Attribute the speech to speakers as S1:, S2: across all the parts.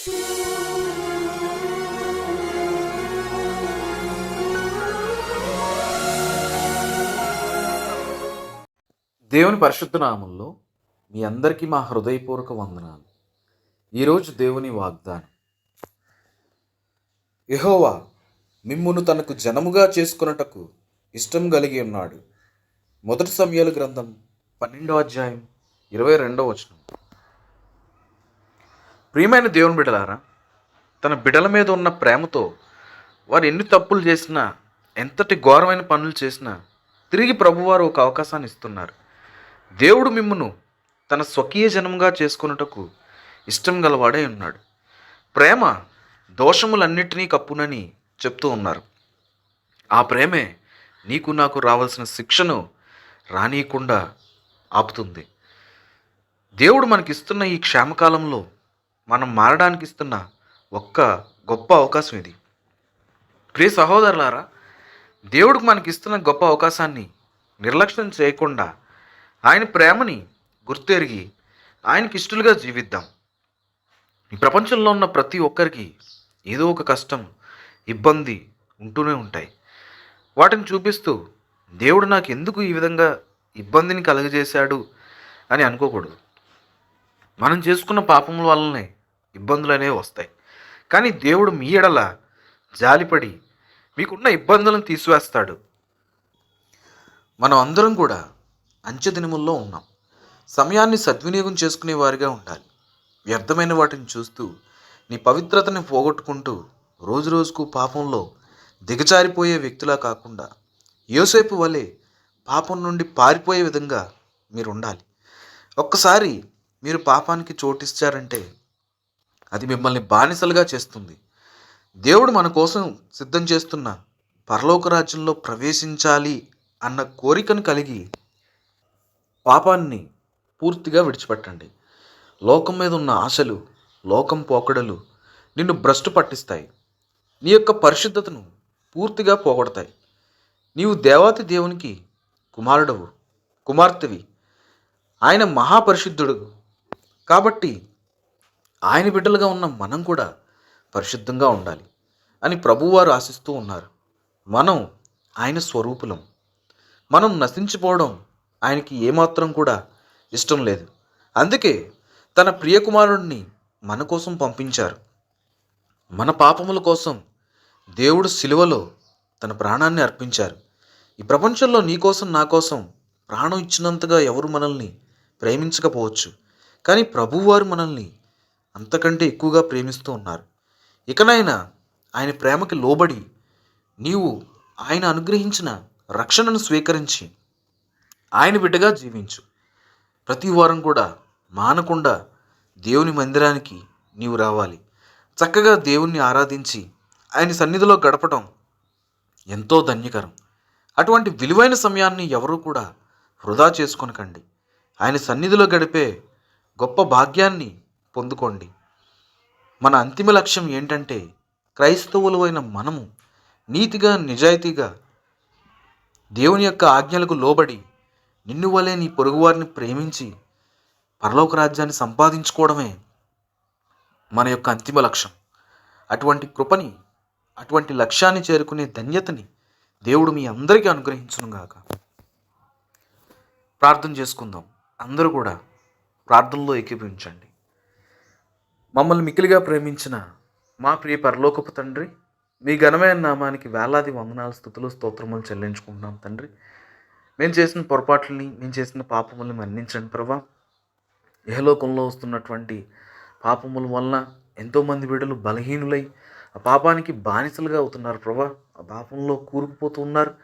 S1: దేవుని పరిశుద్ధ నామంలో మీ అందరికీ మా హృదయపూర్వక వందనాలు. ఈరోజు దేవుని వాగ్దానం. యహోవా మిమ్మును తనకు జనముగా చేసుకొనుటకు ఇష్టం కలిగి ఉన్నాడు. మొదటి సమయాల గ్రంథం పన్నెండో అధ్యాయం ఇరవై రెండవ వచనం. ప్రియమైన దేవుని బిడలారా తన బిడల మీద ఉన్న ప్రేమతో వారు ఎన్ని తప్పులు చేసినా ఎంతటి ఘోరమైన పనులు చేసినా తిరిగి ప్రభువారు ఒక అవకాశాన్ని ఇస్తున్నారు. దేవుడు మిమ్మను తన స్వకీయ జనముగా చేసుకొనుటకు ఇష్టం గలవాడే ఉన్నాడు. ప్రేమ దోషములన్నిటినీ కప్పునని చెప్తూ ఉన్నారు. ఆ ప్రేమే నీకు నాకు రావాల్సిన శిక్షను రానియకుండా ఆపుతుంది. దేవుడు మనకిస్తున్న ఈ క్షేమకాలంలో మనం మారడానికి ఇస్తున్న ఒక్క గొప్ప అవకాశం ఇది. ప్రియ సహోదరులారా దేవుడికి మనకి ఇస్తున్న గొప్ప అవకాశాన్ని నిర్లక్ష్యం చేయకుండా ఆయన ప్రేమని గుర్తెరిగి ఆయనకి ఇష్టలుగా జీవిద్దాం. ఈ ప్రపంచంలో ఉన్న ప్రతి ఒక్కరికి ఏదో ఒక కష్టం ఇబ్బంది ఉంటూనే ఉంటాయి. వాటిని చూపిస్తూ దేవుడు నాకు ఎందుకు ఈ విధంగా ఇబ్బందిని కలుగజేశాడు అని అనుకోకూడదు. మనం చేసుకున్న పాపముల వల్లనే ఇబ్బందులు అనేవి వస్తాయి. కానీ దేవుడు మీ ఎడల జాలిపడి మీకున్న ఇబ్బందులను తీసివేస్తాడు. మనం అందరం కూడా అంచె దినముల్లో ఉన్నాం. సమయాన్ని సద్వినియోగం చేసుకునే వారిగా ఉండాలి. వ్యర్థమైన వాటిని చూస్తూ నీ పవిత్రతని పోగొట్టుకుంటూ రోజు రోజుకు పాపంలో దిగజారిపోయే వ్యక్తులా కాకుండా యోసేపు వలె పాపం నుండి పారిపోయే విధంగా మీరు ఉండాలి ఒక్కసారి మీరు పాపానికి చోటిచ్చారంటే అది మిమ్మల్ని బానిసలుగా చేస్తుంది. దేవుడు మన కోసం సిద్ధం చేస్తున్న పరలోక రాజ్యంలో ప్రవేశించాలి అన్న కోరికను కలిగి పాపాన్ని పూర్తిగా విడిచిపెట్టండి. లోకం మీద ఉన్న ఆశలు లోకం పోకడలు నిన్ను భ్రష్టు పట్టిస్తాయి. నీ యొక్క పరిశుద్ధతను పూర్తిగా పోగొడతాయి. నీవు దేవాతి దేవునికి కుమారుడవు కుమార్తెవి. ఆయన మహాపరిశుద్ధుడు. కాబట్టి ఆయన బిడ్డలుగా ఉన్న మనం కూడా పరిశుద్ధంగా ఉండాలి అని ప్రభువారు ఆశిస్తూ ఉన్నారు. మనం ఆయన స్వరూపులం. మనం నశించిపోవడం ఆయనకి ఏమాత్రం కూడా ఇష్టం లేదు. అందుకే తన ప్రియకుమారుడిని మన కోసం పంపించారు. మన పాపముల కోసం దేవుడు సిలువలో తన ప్రాణాన్ని అర్పించారు. ఈ ప్రపంచంలో నీ కోసం నా కోసం ప్రాణం ఇచ్చినంతగా ఎవరు మనల్ని ప్రేమించకపోవచ్చు. కానీ ప్రభువారు మనల్ని అంతకంటే ఎక్కువగా ప్రేమిస్తూ ఉన్నారు. ఇకనైనా ఆయన ప్రేమకి లోబడి నీవు ఆయన అనుగ్రహించిన రక్షణను స్వీకరించి ఆయన బిడ్డగా జీవించు. ప్రతి వారం కూడా మానకుండా దేవుని మందిరానికి నీవు రావాలి. చక్కగా దేవుణ్ణి ఆరాధించి ఆయన సన్నిధిలో గడపడం ఎంతో ధన్యకరం. అటువంటి విలువైన సమయాన్ని ఎవరూ కూడా వృధా చేసుకొనకండి. ఆయన సన్నిధిలో గడిపే గొప్ప భాగ్యాన్ని పొందుకోండి. మన అంతిమ లక్ష్యం ఏంటంటే క్రైస్తవులు అయిన మనము నీతిగా నిజాయితీగా దేవుని యొక్క ఆజ్ఞలకు లోబడి నిన్ను వలె నీ పొరుగువారిని ప్రేమించి పరలోక రాజ్యాన్ని సంపాదించుకోవడమే మన యొక్క అంతిమ లక్ష్యం. అటువంటి కృపని అటువంటి లక్ష్యాన్ని చేరుకునే ధన్యతని దేవుడు మీ అందరికీ అనుగ్రహించునుగాక. ప్రార్థన చేసుకుందాం. అందరూ కూడా ప్రార్థనలో ఏకీభవించండి. మమ్మల్ని మికిలిగా ప్రేమించిన మా ప్రియ పరలోకపు తండ్రి మీ ఘనమైన నామానికి వేలాది వందనాలు స్థుతులు స్తోత్రములు చెల్లించుకుంటున్నాం తండ్రి. మేము చేసిన పొరపాట్లని మేము చేసిన పాపములని మన్నించండి ప్రభా. ఇహలోకంలో వస్తున్నటువంటి పాపముల వలన ఎంతోమంది బిడ్డలు బలహీనులై ఆ పాపానికి బానిసలుగా అవుతున్నారు ప్రభా. ఆ పాపంలో కూరుకుపోతూ ఉన్నారు.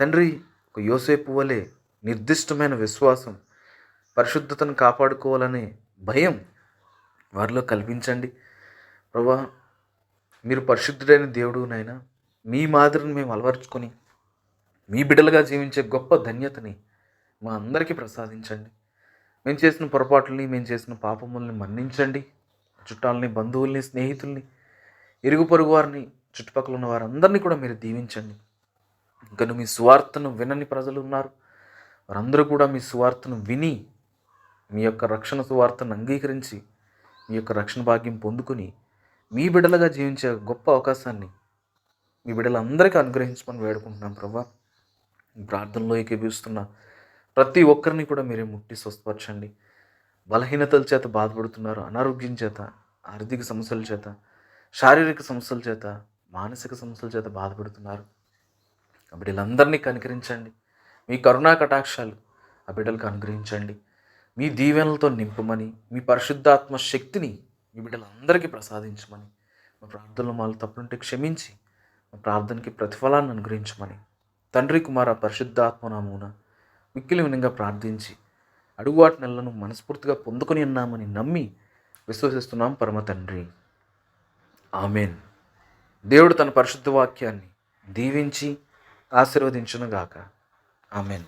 S1: తండ్రి ఒక యోసేపు వలె నిర్దిష్టమైన విశ్వాసం పరిశుద్ధతను కాపాడుకోవాలనే భయం వారిలో కల్పించండి. ప్రభా మీరు పరిశుద్ధుడైన దేవుడు నాయన. మీ మాదిరిని మేము అలవర్చుకొని మీ బిడ్డలుగా జీవించే గొప్ప ధన్యతని మా అందరికీ ప్రసాదించండి. మేము చేసిన పొరపాట్లని మేము చేసిన పాపముల్ని మన్నించండి. చుట్టాలని బంధువుల్ని స్నేహితుల్ని ఇరుగు పొరుగు వారిని చుట్టుపక్కల ఉన్న వారందరినీ కూడా మీరు దీవించండి. ఇంకా మీ సువార్తను వినని ప్రజలు ఉన్నారు. వారందరూ కూడా మీ సువార్తను విని మీ యొక్క రక్షణ సువార్తను అంగీకరించి మీ యొక్క రక్షణ భాగ్యం పొందుకుని మీ బిడ్డలుగా జీవించే గొప్ప అవకాశాన్ని మీ బిడ్డలందరికీ అనుగ్రహించమని వేడుకుంటున్నాం ప్రభా. ప్రార్థనలో ఏకీపిస్తున్న ప్రతి ఒక్కరిని కూడా మీరే ముట్టి స్వస్థపరచండి. బలహీనతల చేత బాధపడుతున్నారు అనారోగ్యం చేత ఆర్థిక సమస్యల చేత శారీరక సమస్యల చేత మానసిక సమస్యల చేత బాధపడుతున్నారు. ఆ బిడ్డలందరినీ కనికరించండి. మీ కరుణా కటాక్షాలు ఆ బిడ్డలకు అనుగ్రహించండి. మీ దీవెనలతో నింపమని మీ పరిశుద్ధాత్మ శక్తిని మీ బిడ్డలందరికీ ప్రసాదించమని మా ప్రార్థనలు మాలు తప్పులుంటే క్షమించి మా ప్రార్థనకి ప్రతిఫలాన్ని అనుగ్రహించమని. తండ్రి కుమార పరిశుద్ధాత్మ నామూన మిక్కిలి వినంగా ప్రార్థించి అడుగువాటి నెలలను మనస్ఫూర్తిగా పొందుకొని ఉన్నామని నమ్మి విశ్వసిస్తున్నాం పరమ తండ్రి. ఆమెన్. దేవుడు తన పరిశుద్ధ వాక్యాన్ని దీవించి ఆశీర్వదించునుగాక. ఆమెన్.